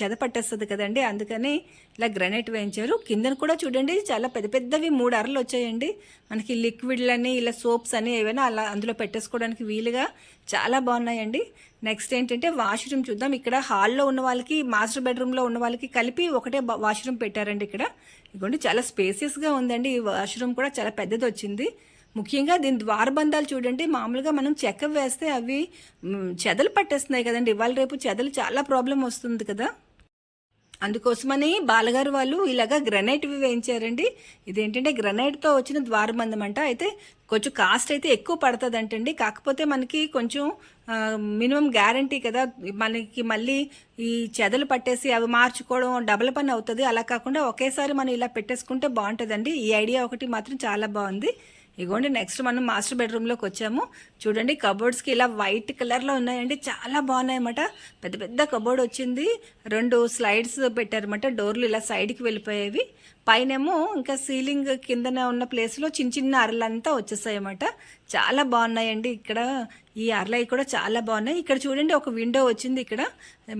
చెద పట్టేస్తుంది కదండి. అందుకని ఇలా గ్రనైట్ వేయించారు. కిందన కూడా చూడండి చాలా పెద్ద పెద్దవి మూడు అరలు వచ్చాయండి. మనకి లిక్విడ్లని ఇలా సోప్స్ అని ఏవైనా అలా అందులో పెట్టేసుకోవడానికి వీలుగా చాలా బాగున్నాయండి. నెక్స్ట్ ఏంటంటే వాష్రూమ్ చూద్దాం. ఇక్కడ హాల్లో ఉన్న వాళ్ళకి మాస్టర్ బెడ్రూమ్లో ఉన్న వాళ్ళకి కలిపి ఒకటే వాష్రూమ్ పెట్టారండి ఇక్కడ. ఇదిగోండి చాలా స్పేసియస్గా ఉందండి. ఈ వాష్రూమ్ కూడా చాలా పెద్దది వచ్చింది ముఖ్యంగా దీని ద్వారబంధాలు చూడండి. మామూలుగా మనం చెక్క వేస్తే అవి చెదలు పట్టేస్తున్నాయి కదండి. ఇవాళ రేపు చెదలు చాలా ప్రాబ్లం వస్తుంది కదా. అందుకోసమని బాలగారు వాళ్ళు ఇలాగా గ్రనైట్ వేయించారండి. ఇదేంటంటే గ్రనైట్తో వచ్చిన ద్వారబంధం అంట అయితే కొంచెం కాస్ట్ అయితే ఎక్కువ పడుతుంది అంటండి కాకపోతే మనకి కొంచెం మినిమం గ్యారంటీ కదా. మనకి మళ్ళీ ఈ చెదలు పట్టేసి అవి మార్చుకోవడం డబల్ పని అవుతుంది. అలా కాకుండా ఒకేసారి మనం ఇలా పెట్టేసుకుంటే బాగుంటుందండి. ఈ ఐడియా ఒకటి మాత్రం చాలా బాగుంది. ఇగోండి నెక్స్ట్ మనం మాస్టర్ బెడ్రూమ్లోకి వచ్చాము. చూడండి కబోర్డ్స్కి ఇలా వైట్ కలర్లో ఉన్నాయండి. చాలా బాగున్నాయన్నమాట. పెద్ద పెద్ద కబోర్డ్ వచ్చింది. రెండు స్లైడ్స్ పెట్టారన్నమాట. డోర్లు ఇలా సైడ్కి వెళ్ళిపోయేవి. పైనేమో ఇంకా సీలింగ్ కిందన ఉన్న ప్లేస్లో చిన్న చిన్న అరలంతా వచ్చేసాయి అన్నమాట చాలా బాగున్నాయండి ఇక్కడ. ఈ అరలవి కూడా చాలా బాగున్నాయి. ఇక్కడ చూడండి ఒక విండో వచ్చింది ఇక్కడ.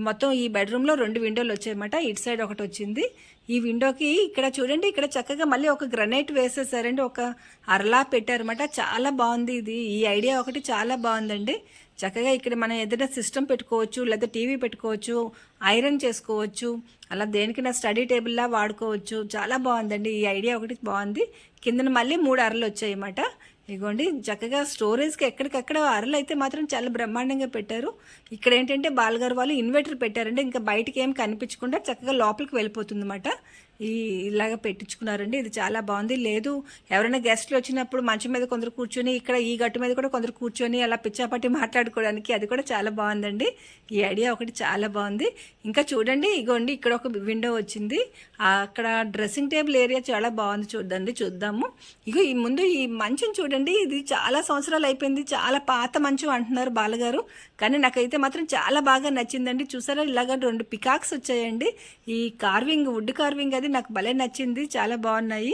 మొత్తం ఈ బెడ్రూమ్లో రెండు విండోలు వచ్చాయన్నమాట. ఇటు సైడ్ ఒకటి వచ్చింది. ఈ విండోకి ఇక్కడ చూడండి ఇక్కడ చక్కగా మళ్ళీ ఒక గ్రనైట్ వేసేసారండి. ఒక అరలా పెట్టారన్నమాట. చాలా బాగుంది ఇది. ఈ ఐడియా ఒకటి చాలా బాగుందండి. చక్కగా ఇక్కడ మనం ఏదైనా సిస్టమ్ పెట్టుకోవచ్చు లేదా టీవీ పెట్టుకోవచ్చు ఐరన్ చేసుకోవచ్చు అలా దేనికైనా స్టడీ టేబుల్లా వాడుకోవచ్చు. చాలా బాగుందండి. ఈ ఐడియా ఒకటి బాగుంది. కిందన మళ్ళీ మూడు అరలు వచ్చాయి అన్నమాట ఇగోండి చక్కగా స్టోరేజ్కి ఎక్కడికక్కడ అరలు అయితే మాత్రం చాలా బ్రహ్మాండంగా పెట్టారు. ఇక్కడ ఏంటంటే బాలగారు వాళ్ళు ఇన్వర్టర్ పెట్టారంటే ఇంకా బయటకి ఏం కనిపించకుండా చక్కగా లోపలికి వెళ్ళిపోతుంది ఈ ఇలాగ పెట్టించుకున్నారండి. ఇది చాలా బాగుంది. లేదు ఎవరైనా గెస్ట్లు వచ్చినప్పుడు మంచం మీద కొందరు కూర్చొని ఇక్కడ ఈ గట్టు మీద కూడా కొందరు కూర్చొని అలా పిచ్చాపట్టి మాట్లాడుకోవడానికి అది కూడా చాలా బాగుందండి. ఈ ఐడియా ఒకటి చాలా బాగుంది. ఇంకా చూడండి ఇగోండి ఇక్కడ ఒక విండో వచ్చింది. అక్కడ డ్రెస్సింగ్ టేబుల్ ఏరియా చాలా బాగుంది చూడండి చూద్దాము. ఇగో ఈ ముందు ఈ మంచం చూడండి ఇది చాలా సంవత్సరాలు అయిపోయింది. చాలా పాత మంచం అంటున్నారు బాలగారు. కానీ నాకైతే మాత్రం చాలా బాగా నచ్చిందండి. చూసారా? ఇలాగ రెండు పికాక్స్ వచ్చాయండి. ఈ కార్వింగ్ వుడ్ కార్వింగ్ అది నాకు భలే నచ్చింది. చాలా బాగున్నాయి.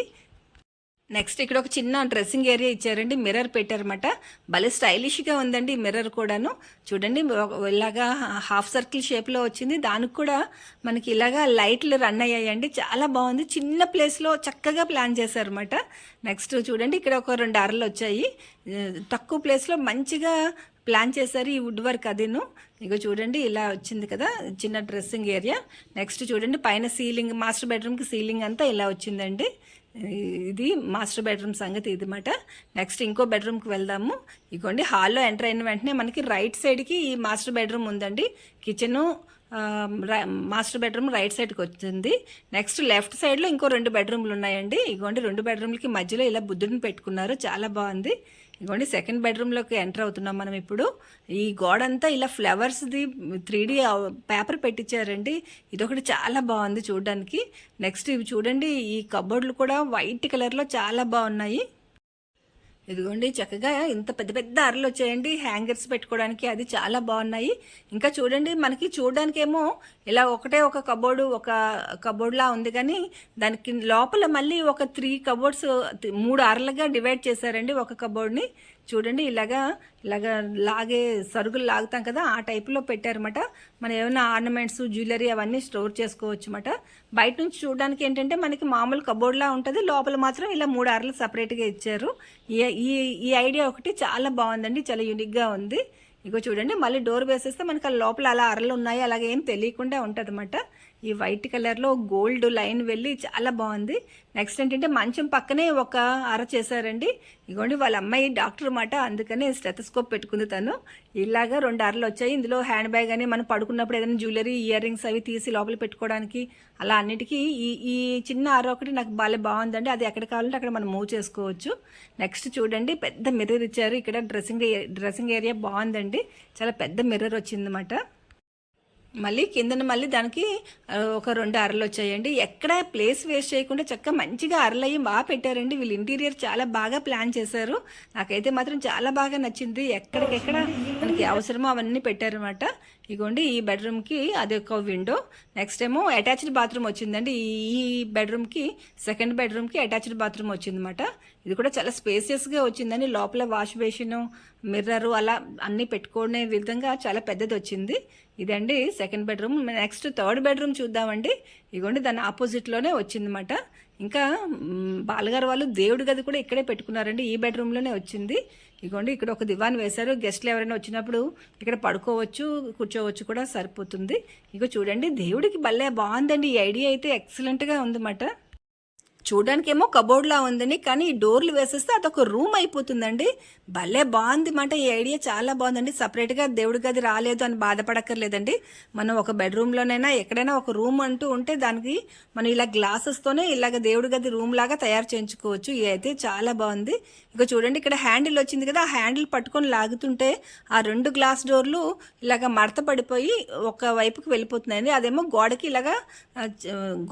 నెక్స్ట్ ఇక్కడ ఒక చిన్న డ్రెస్సింగ్ ఏరియా ఇచ్చారండి. మిర్రర్ పెట్టారనమాట భలే స్టైలిష్గా ఉందండి ఈ మిర్రర్ కూడాను. చూడండి ఇలాగా హాఫ్ సర్కిల్ షేప్లో వచ్చింది. దానికి కూడా మనకి ఇలాగా లైట్లు రన్ అయ్యాయండి. చాలా బాగుంది. చిన్న ప్లేస్లో చక్కగా ప్లాన్ చేశారనమాట నెక్స్ట్ చూడండి ఇక్కడ ఒక రెండు అరలు వచ్చాయి. తక్కువ ప్లేస్లో మంచిగా ప్లాన్ చేశారు ఈ వుడ్ వర్క్ అదిను. ఇక చూడండి ఇలా వచ్చింది కదా చిన్న డ్రెస్సింగ్ ఏరియా. నెక్స్ట్ చూడండి పైన సీలింగ్ మాస్టర్ బెడ్రూమ్కి సీలింగ్ అంతా ఇలా వచ్చిందండి. ఇది మాస్టర్ బెడ్రూమ్ సంగతి ఇది మాట నెక్స్ట్ ఇంకో బెడ్రూమ్కి వెళ్దాము. ఇగోండి హాల్లో ఎంటర్ అయిన వెంటనే మనకి రైట్ సైడ్కి ఈ మాస్టర్ బెడ్రూమ్ ఉందండి. కిచెను మాస్టర్ బెడ్రూమ్ రైట్ సైడ్కి వచ్చింది. నెక్స్ట్ లెఫ్ట్ సైడ్లో ఇంకో రెండు బెడ్రూమ్లు ఉన్నాయండి. ఇగోండి రెండు బెడ్రూమ్లకి మధ్యలో ఇలా బుద్ధుడిని పెట్టుకున్నారు. చాలా బాగుంది. ఇగోండి సెకండ్ బెడ్రూమ్లోకి ఎంటర్ అవుతున్నాం మనం ఇప్పుడు. ఈ గోడ అంతా ఇలా ఫ్లవర్స్ది త్రీ డీ పేపర్ పెట్టించారండి ఇదొకటి చాలా బాగుంది చూడడానికి. నెక్స్ట్ ఇవి చూడండి ఈ కబోర్డ్లు కూడా వైట్ కలర్లో చాలా బాగున్నాయి. ఇదిగోండి చక్కగా ఇంత పెద్ద పెద్ద అరలు వచ్చాయండి. హ్యాంగర్స్ పెట్టుకోవడానికి అది చాలా బాగున్నాయి. ఇంకా చూడండి మనకి చూడడానికేమో ఇలా ఒకటే ఒక కబోర్డు ఒక కబోర్డ్లా ఉంది కానీ దానికి లోపల మళ్ళీ ఒక త్రీ కబోర్డ్స్ మూడు అరలుగా డివైడ్ చేశారండి ఒక కబోర్డ్ని చూడండి ఇలాగా ఇలాగా లాగే సరుకులు లాగుతాం కదా ఆ టైప్లో పెట్టారన్నమాట. మనం ఏమైనా ఆర్నమెంట్స్ జ్యువెలరీ అవన్నీ స్టోర్ చేసుకోవచ్చు అన్నమాట బయట నుంచి చూడడానికి ఏంటంటే మనకి మామూలు కబోర్డ్లా ఉంటుంది. లోపల మాత్రం ఇలా మూడు అరలు సపరేట్గా ఇచ్చారు. ఈ ఈ ఈ ఐడియా ఒకటి చాలా బాగుందండి చాలా యూనిక్గా ఉంది. ఇగో చూడండి మళ్ళీ డోర్ వేసేస్తే మనకి ఆ లోపల అలా అరలు ఉన్నాయి అలాగే ఏం తెలియకుండా ఉంటుంది ఈ వైట్ కలర్లో గోల్డ్ లైన్ వెళ్ళి చాలా బాగుంది. నెక్స్ట్ ఏంటంటే మంచం పక్కనే ఒక అర చేశారండి. ఇగోండి వాళ్ళ అమ్మాయి డాక్టర్ మాట అందుకనే స్టెథస్కోప్ పెట్టుకుంది తను. ఇలాగా రెండు అరలు వచ్చాయి. ఇందులో హ్యాండ్ బ్యాగ్ అని మనం పడుకున్నప్పుడు ఏదైనా జ్యువెలరీ ఇయర్ రింగ్స్ అవి తీసి లోపల పెట్టుకోవడానికి అలా అన్నిటికీ ఈ ఈ చిన్న అర ఒకటి నాకు బాగా బాగుందండి. అది ఎక్కడ కావాలంటే అక్కడ మనం మూవ్ చేసుకోవచ్చు. నెక్స్ట్ చూడండి పెద్ద మిర్రర్ ఇచ్చారు. ఇక్కడ డ్రెస్సింగ్ డ్రెస్సింగ్ ఏరియా బాగుందండి. చాలా పెద్ద మిర్రర్ వచ్చిందన్నమాట. మళ్ళీ కిందన మళ్ళీ దానికి ఒక రెండు అరలు వచ్చాయండి. ఎక్కడ ప్లేస్ వేస్ట్ చేయకుండా చక్కగా మంచిగా అరలు అయ్యి బాగా పెట్టారండి. వీళ్ళు ఇంటీరియర్ చాలా బాగా ప్లాన్ చేశారు. నాకైతే మాత్రం చాలా బాగా నచ్చింది. ఎక్కడికెక్కడ మనకి అవసరమో అవన్నీ పెట్టారనమాట ఇగోండి ఈ బెడ్రూమ్కి అది ఒక విండో. నెక్స్ట్ ఏమో అటాచ్డ్ బాత్రూమ్ వచ్చిందండి. ఈ ఈ బెడ్రూమ్కి సెకండ్ బెడ్రూమ్కి అటాచ్డ్ బాత్రూమ్ వచ్చిందన్నమాట. ఇది కూడా చాలా స్పేసియస్గా వచ్చిందండి. లోపల వాష్ బేసిన్ మిర్రరు అలా అన్నీ పెట్టుకునే విధంగా చాలా పెద్దది వచ్చింది. ఇదండి second bedroom next third bedroom చూద్దామండి. ఇదిగోండి దాని ఆపోజిట్లోనే వచ్చిందన్నమాట. ఇంకా బాలగారు వాళ్ళు దేవుడి గది కూడా ఇక్కడే పెట్టుకున్నారండి. ఈ బెడ్రూమ్లోనే వచ్చింది. ఇదిగోండి ఇక్కడ ఒక దివాన్ వేశారు. గెస్ట్లు ఎవరైనా వచ్చినప్పుడు ఇక్కడ పడుకోవచ్చు కూర్చోవచ్చు కూడా సరిపోతుంది. ఇక చూడండి దేవుడికి భలే బాగుందండి. ఈ ఐడియా అయితే ఎక్సలెంట్గా ఉందన్నమాట. చూడడానికేమో కబోర్డ్లా ఉందని కానీ డోర్లు వేసేస్తే అదొక రూమ్ అయిపోతుందండి. భలే బాగుంది మాట ఈ ఐడియా చాలా బాగుందండి. సపరేట్గా దేవుడి గది రాలేదు అని బాధపడక్కర్లేదండి. మనం ఒక బెడ్రూమ్లోనైనా ఎక్కడైనా ఒక రూమ్ అంటూ ఉంటే దానికి మనం ఇలా గ్లాసెస్తోనే ఇలాగ దేవుడి గది రూమ్ లాగా తయారు చేయించుకోవచ్చు. ఇది అయితే చాలా బాగుంది. ఇక చూడండి ఇక్కడ హ్యాండిల్ వచ్చింది కదా ఆ హ్యాండిల్ పట్టుకొని లాగుతుంటే ఆ రెండు గ్లాస్ డోర్లు ఇలాగ మడత పడిపోయి ఒక వైపుకి వెళ్ళిపోతున్నాయండి. అదేమో గోడకి ఇలాగా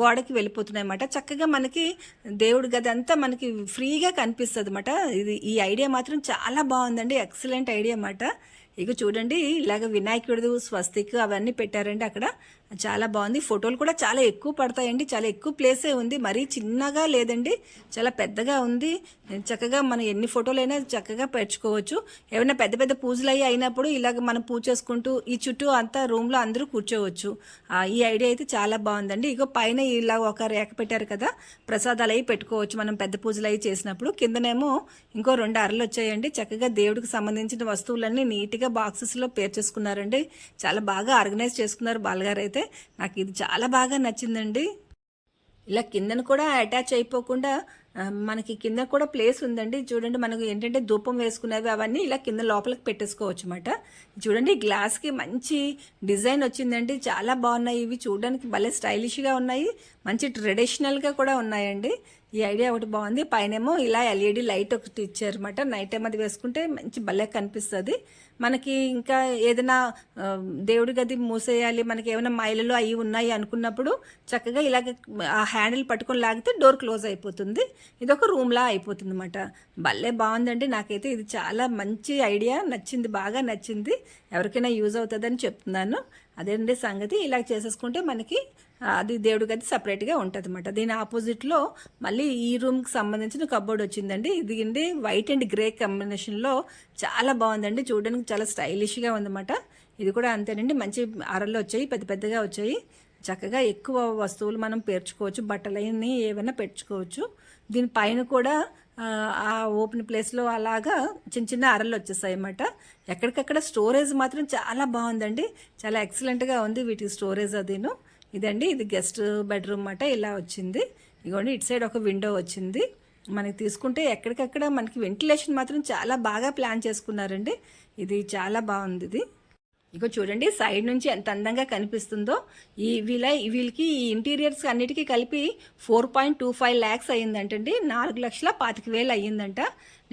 గోడకి వెళ్ళిపోతున్నాయి అన్నమాట చక్కగా మనకి దేవుడి గది అంతా మనకి ఫ్రీగా కనిపిస్తుంది అన్నమాట ఇది ఈ ఐడియా మాత్రం చాలా బాగుందండి. ఎక్సలెంట్ ఐడియా అన్నమాట. ఇక చూడండి ఇలాగ వినాయకుడు స్వస్తిక్ అవన్నీ పెట్టారండి అక్కడ. చాలా బాగుంది. ఫోటోలు కూడా చాలా ఎక్కువ పడతాయండి. చాలా ఎక్కువ ప్లేసే ఉంది. మరీ చిన్నగా లేదండి. చాలా పెద్దగా ఉంది. చక్కగా మనం ఎన్ని ఫోటోలైనా చక్కగా పెంచుకోవచ్చు. ఏమైనా పెద్ద పెద్ద పూజలు అయ్యి అయినప్పుడు ఇలాగ మనం పూజ చేసుకుంటూ ఈ చుట్టూ అంతా రూమ్లో అందరూ కూర్చోవచ్చు. ఈ ఐడియా అయితే చాలా బాగుందండి. ఇగో పైన ఇలా ఒక రేఖ పెట్టారు కదా. ప్రసాదాలు అవి పెట్టుకోవచ్చు మనం పెద్ద పూజలు అవి చేసినప్పుడు. కిందనేమో ఇంకో రెండు అరలు వచ్చాయండి. చక్కగా దేవుడికి సంబంధించిన వస్తువులన్నీ నీట్గా బాక్సెస్లో పేర్చేసుకున్నారండి చాలా బాగా ఆర్గనైజ్ చేసుకున్నారు బాలగారు అయితే. నాకు ఇది చాలా బాగా నచ్చిందండి. ఇలా కిందన కూడా అటాచ్ అయిపోకుండా మనకి కింద కూడా ప్లేస్ ఉందండి. చూడండి మనకు ఏంటంటే ధూపం వేసుకునేవి అవన్నీ ఇలా కింద లోపలికి పెట్టేసుకోవచ్చు అనమాట చూడండి గ్లాస్కి మంచి డిజైన్ వచ్చిందండి. చాలా బాగున్నాయి. ఇవి చూడడానికి భలే స్టైలిష్గా ఉన్నాయి. మంచి ట్రెడిషనల్గా కూడా ఉన్నాయండి. ఈ ఐడియా ఒకటి బాగుంది. పైనేమో ఇలా ఎల్ఈడి లైట్ ఒకటి ఇచ్చారన్నమాట. నైట్ టైం అది వేసుకుంటే మంచి భలే కనిపిస్తుంది. మనకి ఇంకా ఏదైనా దేవుడి గది మూసేయాలి మనకి ఏమైనా మైలలో అవి ఉన్నాయి అనుకున్నప్పుడు చక్కగా ఇలాగ ఆ హ్యాండిల్ పట్టుకొని లాగితే డోర్ క్లోజ్ అయిపోతుంది. ఇది ఒక రూమ్లా అయిపోతుంది అనమాట భలే బాగుందండి. నాకైతే ఇది చాలా మంచి ఐడియా. నచ్చింది బాగా నచ్చింది. ఎవరికైనా యూజ్ అవుతుందని చెప్తున్నాను. అదేంటి సంగతి? ఇలా చేసేసుకుంటే మనకి అది దేవుడి గది సపరేట్గా ఉంటుంది అనమాట దీని ఆపోజిట్లో మళ్ళీ ఈ రూమ్కి సంబంధించిన కబోర్డ్ వచ్చిందండి. ఇది అండి వైట్ అండ్ గ్రే కాంబినేషన్లో చాలా బాగుందండి. చూడడానికి చాలా స్టైలిష్గా ఉందన్నమాట. ఇది కూడా అంతేనండి. మంచి అరలు వచ్చాయి పెద్ద పెద్దగా వచ్చాయి. చక్కగా ఎక్కువ వస్తువులు మనం పేర్చుకోవచ్చు బట్టలన్నీ ఏమైనా పెట్టుకోవచ్చు. దీని పైన కూడా ఆ, ఓపెన్ ప్లేస్లో అలాగా చిన్న చిన్న అరలు వచ్చేసాయి అన్నమాట ఎక్కడికక్కడ స్టోరేజ్ మాత్రం చాలా బాగుందండి. చాలా ఎక్సలెంట్గా ఉంది వీటి స్టోరేజ్ అదిను. ఇదండి ఇది గెస్ట్ బెడ్రూమ్ అన్నమాట ఇలా వచ్చింది. ఇగోండి ఇటు సైడ్ ఒక విండో వచ్చింది. మనకి తీసుకుంటే ఎక్కడికక్కడ మనకి వెంటిలేషన్ మాత్రం చాలా బాగా ప్లాన్ చేసుకున్నారండి. ఇది చాలా బాగుంది ఇది. ఇగో చూడండి సైడ్ నుంచి ఎంత అందంగా కనిపిస్తుందో. ఈ వీళ్ళ వీళ్ళకి ఈ ఇంటీరియర్స్ అన్నిటికీ కలిపి four point two five lakhs అయ్యిందంటండి. నాలుగు లక్షల పాతిక వేలు అయ్యిందంట.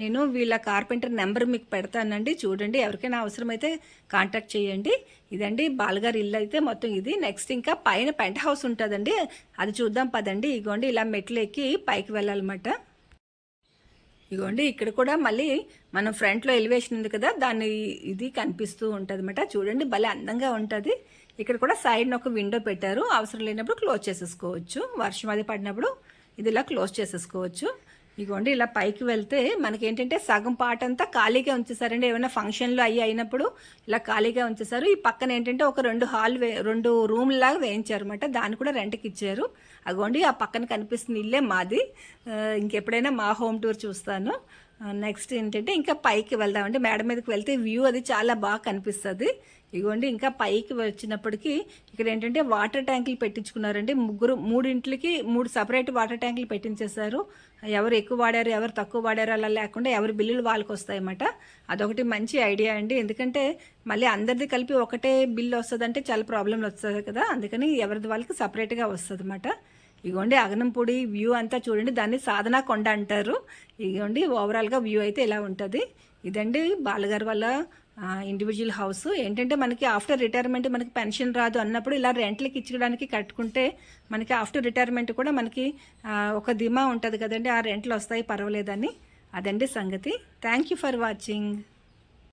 నేను వీళ్ళ కార్పెంటర్ నెంబర్ మీకు పెడతానండి. చూడండి ఎవరికైనా అవసరమైతే కాంటాక్ట్ చేయండి. ఇదండి బాలగారి ఇల్లు అయితే మొత్తం ఇది. నెక్స్ట్ ఇంకా పైన పెంట్ హౌస్ ఉంటుందండి. అది చూద్దాం పదండి. ఇగోండి ఇలా మెట్లు ఎక్కి పైకి వెళ్ళాలన్నమాట. ఇగోండి ఇక్కడ కూడా మళ్ళీ మనం ఫ్రంట్లో ఎలివేషన్ ఉంది కదా దాన్ని ఇది కనిపిస్తూ ఉంటుంది అనమాట చూడండి భలే అందంగా ఉంటుంది. ఇక్కడ కూడా సైడ్న ఒక విండో పెట్టారు. అవసరం లేనప్పుడు క్లోజ్ చేసేసుకోవచ్చు. వర్షం అది పడినప్పుడు ఇది ఇలా క్లోజ్ చేసేసుకోవచ్చు. ఇగోండి ఇలా పైకి వెళ్తే మనకి ఏంటంటే సగం పాట అంతా ఖాళీగా ఉంచేసారండి ఏమైనా ఫంక్షన్లు అయ్యి అయినప్పుడు ఇలా ఖాళీగా ఉంచేసారు ఈ పక్కన ఏంటంటే ఒక రెండు హాల్ వే రెండు రూమ్ లాగా వేయించారు అనమాట దాన్ని కూడా రెంట్కి ఇచ్చారు. అగోండి ఆ పక్కన కనిపిస్తున్న ఇల్లే మాది. ఇంకెప్పుడైనా మా హోమ్ టూర్ చూస్తాను. నెక్స్ట్ ఏంటంటే ఇంకా పైకి వెళ్దామండి. మేడం మీదకి వెళ్తే వ్యూ అది చాలా బాగా కనిపిస్తుంది. ఇగోండి ఇంకా పైకి వచ్చినప్పటికీ ఇక్కడ ఏంటంటే వాటర్ ట్యాంకులు పెట్టించుకున్నారండి. ముగ్గురు మూడింట్లకి మూడు సపరేట్ వాటర్ ట్యాంకులు పెట్టించేశారు. ఎవరు ఎక్కువ వాడారు ఎవరు తక్కువ వాడారు అలా లేకుండా ఎవరి బిల్లులు వాళ్ళకి వస్తాయన్నమాట అదొకటి మంచి ఐడియా అండి. ఎందుకంటే మళ్ళీ అందరిది కలిపి ఒకటే బిల్లు వస్తుందంటే చాలా ప్రాబ్లంలు వస్తుంది కదా. అందుకని ఎవరిది వాళ్ళకి సపరేట్గా వస్తుంది అన్నమాట ఇగోండి అగనంపూడి వ్యూ అంతా చూడండి. దాన్ని సాధనా కొండ అంటారు. ఇగోండి ఓవరాల్గా వ్యూ అయితే ఇలా ఉంటుంది. ఇదండి బాలగారు వాళ్ళ ఇండివిజువల్ హౌస్ ఏంటంటే మనకి ఆఫ్టర్ రిటైర్మెంట్ మనకి పెన్షన్ రాదు అన్నప్పుడు ఇలా రెంట్లకి ఇచ్చడానికి కట్టుకుంటే మనకి ఆఫ్టర్ రిటైర్మెంట్ కూడా మనకి ఒక ధీమా ఉంటుంది కదండి. ఆ రెంట్లు వస్తాయి పర్వాలేదని. అదండి సంగతి. Thank you for watching